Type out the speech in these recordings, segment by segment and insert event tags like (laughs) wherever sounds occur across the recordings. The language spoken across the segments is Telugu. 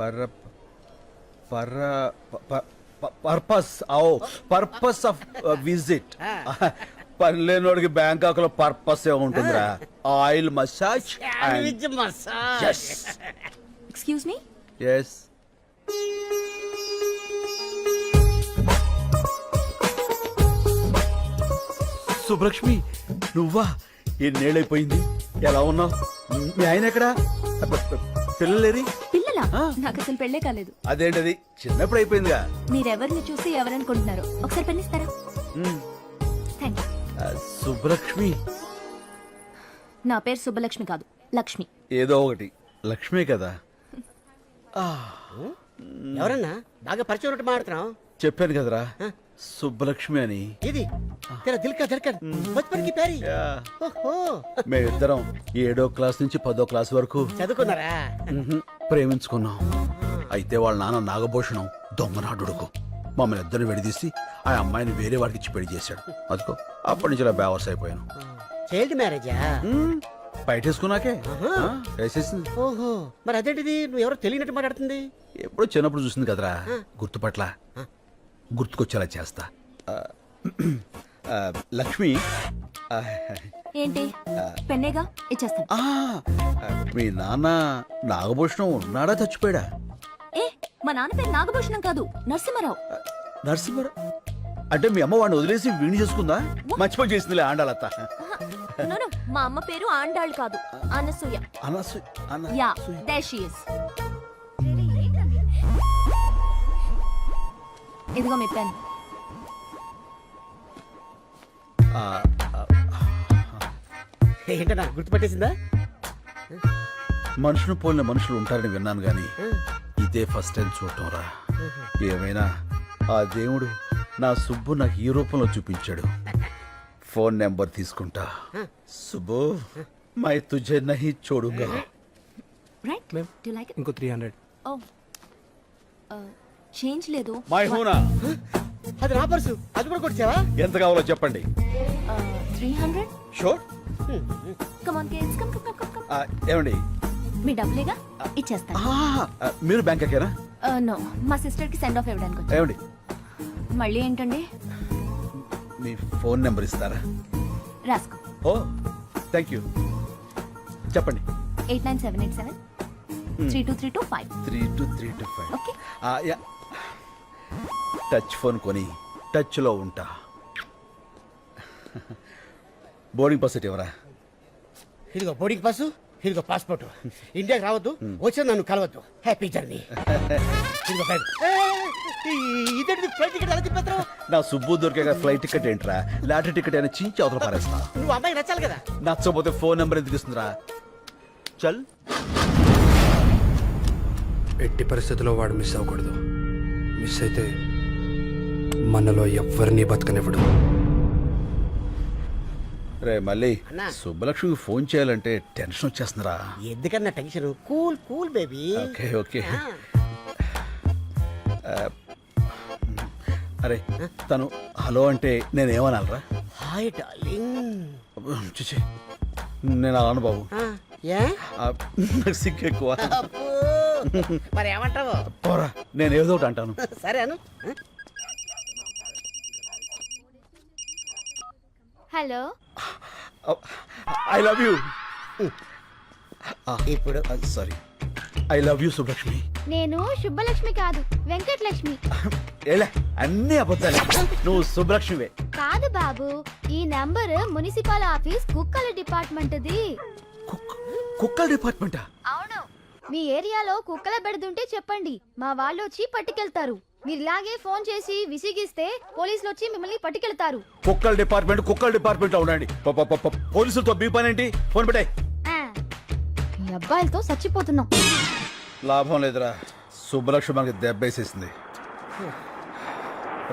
పర పర పర్పస్ ఓ పర్పస్ ఆఫ్ విజిట్. (laughs) పని లేనోడికి బ్యాంకాక్లో పర్పస్ ఏ ఉంటుందిరా oil massage excuse me yes Subbalakshmi నువ్వా? ఎన్నేళ్ళైపోయింది ఎలా ఉన్నావు? మీ ఆయన ఎక్కడా? పిల్లలేరి? ఆ. నాకు అసలు పెళ్ళే కాలేదు. అదేంటది? చిన్నప్పుడు అయిపోయిందిగా. మీరెవరిని చూసి ఎవరనుకుంటున్నారు? ఒకసారి థ్యాంక్ ఆ, సుబ్బలక్ష్మి. నా పేరు సుబ్బలక్ష్మి కాదు లక్ష్మి. ఏదో ఒకటి. లక్ష్మే కదా. ఎవరన్నా? బాగా పరిచయం ఉన్నట్టు మాడుతున్నావు చెప్పాను కదరా. సుబ్బలక్ష్మి అని. ఇది తెర దిల్కా ధర్కన్ బచ్పన్కి ప్యారీ యా. ఓహో. మేమిద్దరం ఏడో క్లాస్ నుంచి పదో క్లాస్ వరకు చదువుకున్నారా? ప్రేమించుకున్నాం. అయితే వాళ్ళ నాన్న నాగభూషణం దొంగనాడుడుకు. మమ్మల్ని ఇద్దరిని విడదీసి ఆ అమ్మాయిని వేరే వాడికి ఇచ్చి పెళ్ళి చేశాడు. అదిగో అప్పటి నుంచి ఇలా బేవర్స్ అయిపోయాను. చైల్డ్ మ్యారేజా? మ్, బయటేసుకున్నాకే. వేసేసింది. ఓహో మరి అదేంటిది? నువ్వు ఎవరో తెలియనట్టు మాట్లాడుతుంది? ఎప్పుడో చిన్నప్పుడు చూసింది కదరా గుర్తుపట్ల. గుర్తుకొచ్చేలా చేస్తా. ఆ, లక్ష్మి ఆ, ఏంటి? పెన్నేగా? ఇచ్చేస్తాను. ఆ, మీ నాన్న నాగభూషణం ఉన్నాడా చచ్చిపోయాడా? ఏ మా నాన్న పేరు నాగభూషణం కాదు నరసింహారావు. నరసింహరా అంటే మీ అమ్మ వాడిని వదిలేసి వీణి చేసుకుందా? మర్చిపోయి చేసిందిలే ఆండాలత్త. No, no, మా అమ్మ పేరు ఆండాళ్ కాదు అనసూయ. అనసు అన- యా దేర్ షీ ఇదిగో మీ పెన్. ఏంటన్నా గుర్తుపట్టేసిందా? మనుషులు పోలిన మనుషులు ఉంటారని విన్నాను గాని ఇదే ఫస్ట్ టైం చూడటం రా. ఏమైనా ఆ దేవుడు నా సుబ్బు నాకు ఈ రూపంలో చూపించాడు. ఫోన్ నెంబర్ తీసుకుంటా. సుబ్బు మై తుజే నహి చూడుగా. రైట్ డు లైక్ ఇంకో త్రీ హండ్రెడ్ ఓ చేంజ్ లేదు. మై హూనా? అది నా పర్సు. అది కూడా కొట్టావా? ఎంత కావాలో చెప్పండి. Three hundred sure come on kids come come come come ఏమండి? మీ డబ్బులేగా ఇచ్చేస్తాను. ఆ, మీరు బ్యాంక్ ఎక్కారా నో మా సిస్టర్కి సెండ్ ఆఫ్ ఇవ్వడానికి వచ్చాను. ఏమండి? మళ్ళీ ఏంటండి? మీ ఫోన్ నెంబర్ ఇస్తారా? రాసుకో. ఓ థ్యాంక్ యూ చెప్పండి. Eight nine seven eight seven three two three two five. Three two three two five. Okay. Touch phone కొని టచ్లో ఉంటా. బోర్డింగ్ పాస్ ఎవరా? ఇదిగో బోర్డింగ్ పాసు ఇదిగో పాస్పోర్ట్. ఇండియాకి రావద్దు వచ్చి నన్ను కలవద్దు. హ్యాపీ జర్నీ (laughs) ఇదిగో బ్యాగ్ ఇదేంటి ఫ్లైట్ టికెట్ ఎలా తిప్పేస్తావు? నా సుబ్బు దొరికే ఫ్లైట్ టికెట్ ఏంట్రా? లాటరీ టికెట్ అయినా చించి అవతల పారేస్తా. నువ్వు అమ్మాయి నచ్చాలి కదా? నచ్చకపోతే ఫోన్ నెంబర్ ఎందుకు ఇస్తుందిరా? చల్. ఎట్టి పరిస్థితుల్లో వాడు మిస్ అవ్వకూడదు. మిస్ అయితే మనలో ఎవ్వరినీ బతకనివ్వడు. రే మళ్ళీ అన్నా. సుబ్బలక్ష్మికి ఫోన్ చేయాలంటే టెన్షన్ వచ్చేస్తుందిరా. ఎందుకన్నా tension? Cool cool baby. Okay okay. అరే తను హలో అంటే నేనేమనాలరా? Hi darling. చూచి నేను అలాను బాబు. ఏ? ఆ, నాకు సిగ్గు ఎక్కువ. అబ్బో. మరి ఏమంటావు పోరా నేను ఏదో ఒకటి అంటాను. సరే అను. హలో. I love you. ఇప్పుడు sorry. I love you Subbalakshmi నేను శుభలక్ష్మి కాదు వెంకటలక్ష్మి. ఏలే అన్ని అబద్ధాలే. నువ్వు సుబ్బలక్ష్మివే కాదు బాబు ఈ నంబర్ మున్సిపల్ ఆఫీస్ కుక్కల డిపార్ట్మెంట్ది. కుక్క కుక్కల డిపార్ట్మెంటా? మీ ఏరియాలో కుక్కల బెడదుంటే చెప్పండి. మా వాళ్ళు వచ్చి పట్టుకెళ్తారు. మీరు ఇలాగే ఫోన్ చేసి విసిగిస్తే పోలీసులు వచ్చి మిమ్మల్ని పట్టుకెళ్తారు. కుక్కల డిపార్ట్మెంట్ కుక్కల డిపార్ట్మెంట్ ఉండండి. పోలీసులతో మీ పని ఏంటి ఫోన్ పెట్టాయి ఈ అబ్బాయిలతో చచ్చిపోతున్నాం. లాభం లేదురా. సుబ్బలక్ష్మి మనకి దెబ్బేసేసింది.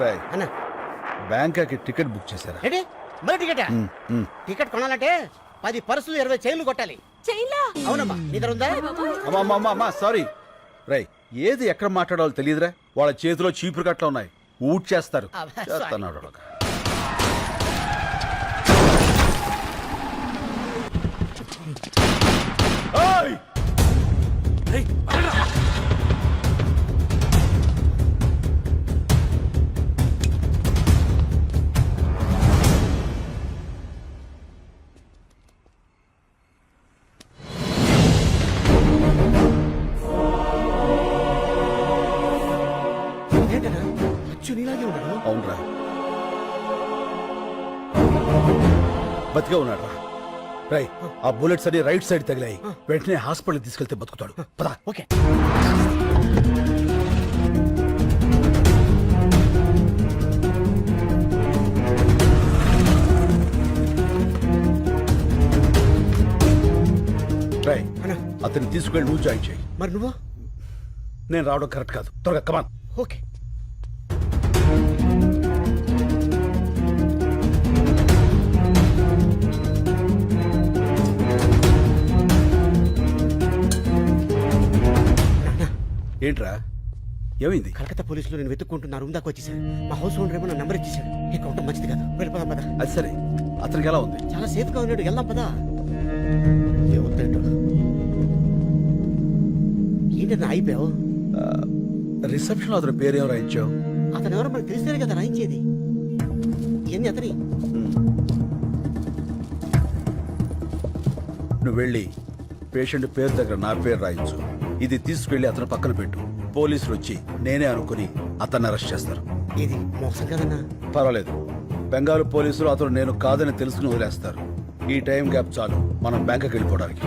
రాయ్ అన్న. బ్యాంకాకి టికెట్ బుక్ చేశారా? మరి టికెట్. టికెట్ కొనాలంటే పది పర్సులు ఇరవై చైన్లు కొట్టాలి. అవునమ్మా నీ దగ్గర ఉందా? అమ్మా అమ్మా. అమ్మా అమ్మా సారీ. రై ఏది ఎక్కడ మాట్లాడాలో తెలియదురా? వాళ్ళ చేతిలో చీపురు కట్ల ఉన్నాయి. ఊట్ చేస్తారు అబ్బా, ఉన్నాడు? అవునరా. బతికే ఉన్నాడు రా రై ఆ బుల్లెట్స్ అన్ని రైట్ సైడ్ తగిలాయి. వెంటనే హాస్పిటల్ తీసుకెళ్తే బతుకుతాడు. పదా. ఓకే. రై అతన్ని తీసుకెళ్ళి నువ్వు జాయిన్ చేయి. మరి నువ్వు? నేను రావడం కరెక్ట్ కాదు. త్వరగా కమాన్ ఓకే. ఏంట్రా? ఏమైంది? కలకత్తా పోలీసులు నేను వెతుక్కుంటున్నా రూమ్ దాకా వచ్చేసాను మా హౌస్ ఓనర్ ఏమో నా నంబర్ ఇచ్చేసాడు ఇక ఉండడం మంచిది కాదు. వెళ్ళిపోదాం పదా అది సరే. అతనికి ఎలా ఉంది? చాలా సేఫ్గా ఉన్నాడు. వెళ్దాం పదా. ఏమవుతాడు ఏంటన్నా అయిపోయావు రిసెప్షన్ అతని పేరేం రాయించావు? అతను ఎవరో మనకు తెలిస్తేనే కదా రాయించేది. ఇవన్నీ అతని? నువ్వు వెళ్ళి పేషెంట్ పేరు దగ్గర నా పేరు రాయించు. ఇది తీసుకెళ్ళి అతని పక్కన పెట్టు. పోలీసులు వచ్చి నేనే అనుకుని అతన్ని అరెస్ట్ చేస్తారు. ఇది మోసం కదన్నా? పర్వాలేదు. బెంగాల్ పోలీసులు అతను నేను కాదని తెలుసుకుని వదిలేస్తారు. ఈ టైం గ్యాప్ చాలు. మనం బ్యాంకుకి వెళ్ళిపోవడానికి.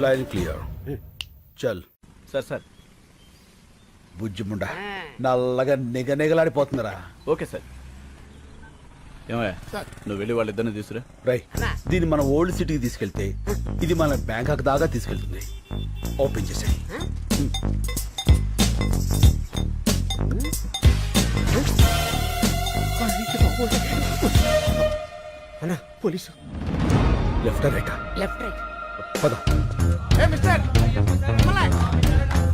Line clear. చల్. Sir sir. బుజ్జిముండ. నల్లగా నిగ నిగలాడిపోతుందిరా. Okay sir. ఏమయ్యా? నువ్వు వెళ్ళి వాళ్ళిద్దరిని తీసుకురా. రై దీన్ని మన ఓల్డ్ సిటీకి తీసుకెళ్తే ఇది మన బ్యాంకాక్ దాకా తీసుకెళ్తుంది. ఓపెన్ చేసాయి. అన్నా police. Left right? Left right. పద. ఇప్పుడే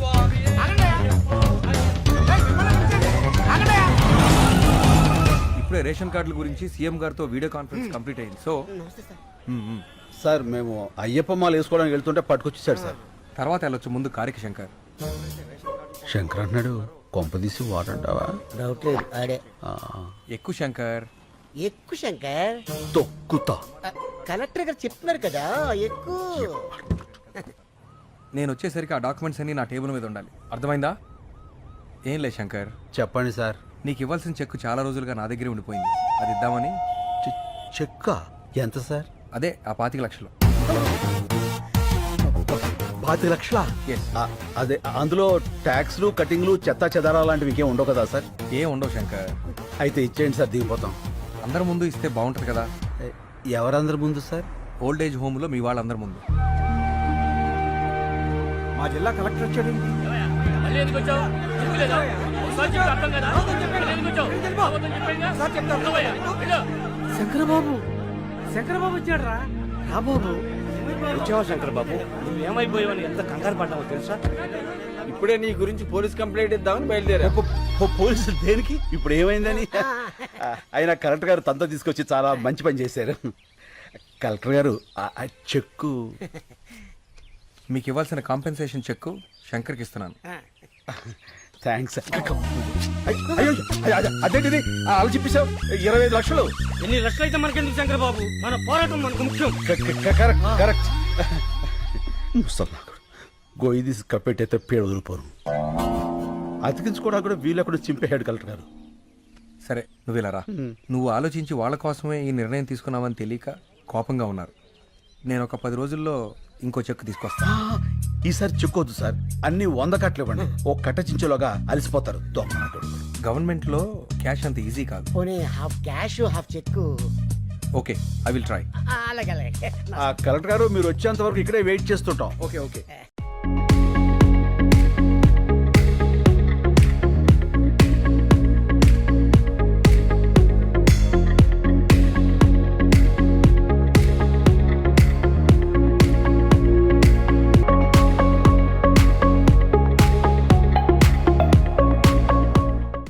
రేషన్ కార్డుల గురించి సీఎం గారితో వీడియో కాన్ఫరెన్స్ కంప్లీట్ అయింది. So sir. సార్ మేము అయ్యప్ప మాల వేసుకోవడానికి వెళ్తుంటే పట్టుకొచ్చేసాడు సార్. తర్వాత వెళ్ళొచ్చు ముందు కారిక శంకర్. శంకర్ అన్నాడు కొంపదీసి వాడంటావా? డౌట్ లేదు ఆడే. ఎక్కువ శంకర్. ఎక్కువ శంకర్? తొక్కుతా. ఆ, కలెక్టర్ గారు చెప్తున్నారు కదా ఎక్కువ నేను వచ్చేసరికి ఆ డాక్యుమెంట్స్ అన్ని నా టేబుల్ మీద ఉండాలి. అర్థమైందా? ఏం లే శంకర్. చెప్పండి సార్. నీకు ఇవ్వాల్సిన చెక్కు చాలా రోజులుగా నా దగ్గరే ఉండిపోయింది. అది ఇద్దామని? చెక్క? ఎంత సార్? అదే ఆ పాతిక లక్షలు. పాతి లక్షల? Yes. అదే అందులో ట్యాక్స్లు కటింగ్లు చెత్త చెదారా లాంటివి ఇంకేం ఉండవు కదా సార్? ఏం ఉండవు శంకర్. అయితే ఇచ్చేయండి సార్ దిగిపోతాం. అందరి ముందు ఇస్తే బాగుంటుంది కదా? ఎ, ఎవరందరి ముందు సార్? ఓల్డ్ ఏజ్ హోమ్లో మీ వాళ్ళందరి ముందు. మా జిల్లా కలెక్టర్ వచ్చాడు శంకరబాబు శంకరబాబు వచ్చాడు రా బాబు వచ్చావా శంకర్ బాబు నువ్వేమైపోయావని ఎంత కంగారు పడ్డావో తెలుసా? ఇప్పుడే నీ గురించి పోలీస్ కంప్లైంట్ ఇద్దామని బయలుదేరా పో- పో- పోలీసులు దేనికి? ఇప్పుడు ఏమైందని? ఆ, అయినా కలెక్టర్ గారు తనతో తీసుకొచ్చి చాలా మంచి పని చేశారు. కలెక్టర్ గారు ఆ- ఆ చెక్కు. మీకు ఇవ్వాల్సిన కాంపెన్సేషన్ చెక్కు శంకర్కి ఇస్తున్నాను. థ్యాంక్స్ అయ్యో అయ్యో, అదేంటిది? అలా చెప్పేశావు? ఇరవై ఐదు లక్షలు. ఎన్ని లక్షలు అయితే మనకెందుకు శంకర్ బాబు? మన పోరాటం మనకు ముఖ్యం. Correct correct. ముసల్లాకుడు గొయ్యి తీసి కప్పెట్టయితే పేడ వదిలిపోరు అతికించుకోవడానికి కూడా వీళ్ళు అక్కడ చింపేశాడు కలెక్టర్ గారు. సరే నువ్వు ఇలా రా. నువ్వు ఆలోచించి వాళ్ళ కోసమే ఈ నిర్ణయం తీసుకున్నావని తెలియక కోపంగా ఉన్నారు. నేను ఒక పది రోజుల్లో ఇంకో చెక్ తీసుకొస్తాను ఈసారి చెక్కొద్దు సార్. అన్ని వంద కట్టలు ఇవ్వండి. ఓ కట్ట చించేలోగా అలసిపోతారు. దొంగ గవర్నమెంట్లో క్యాష్ అంత ఈజీ కాదు. పోనీ half cash half cheque okay I will try. అలాగే అలాగే. ఆ కలెక్టర్ గారు మీరు వచ్చేంత వరకు ఇక్కడే వెయిట్ చేస్తుంటాం. Okay okay.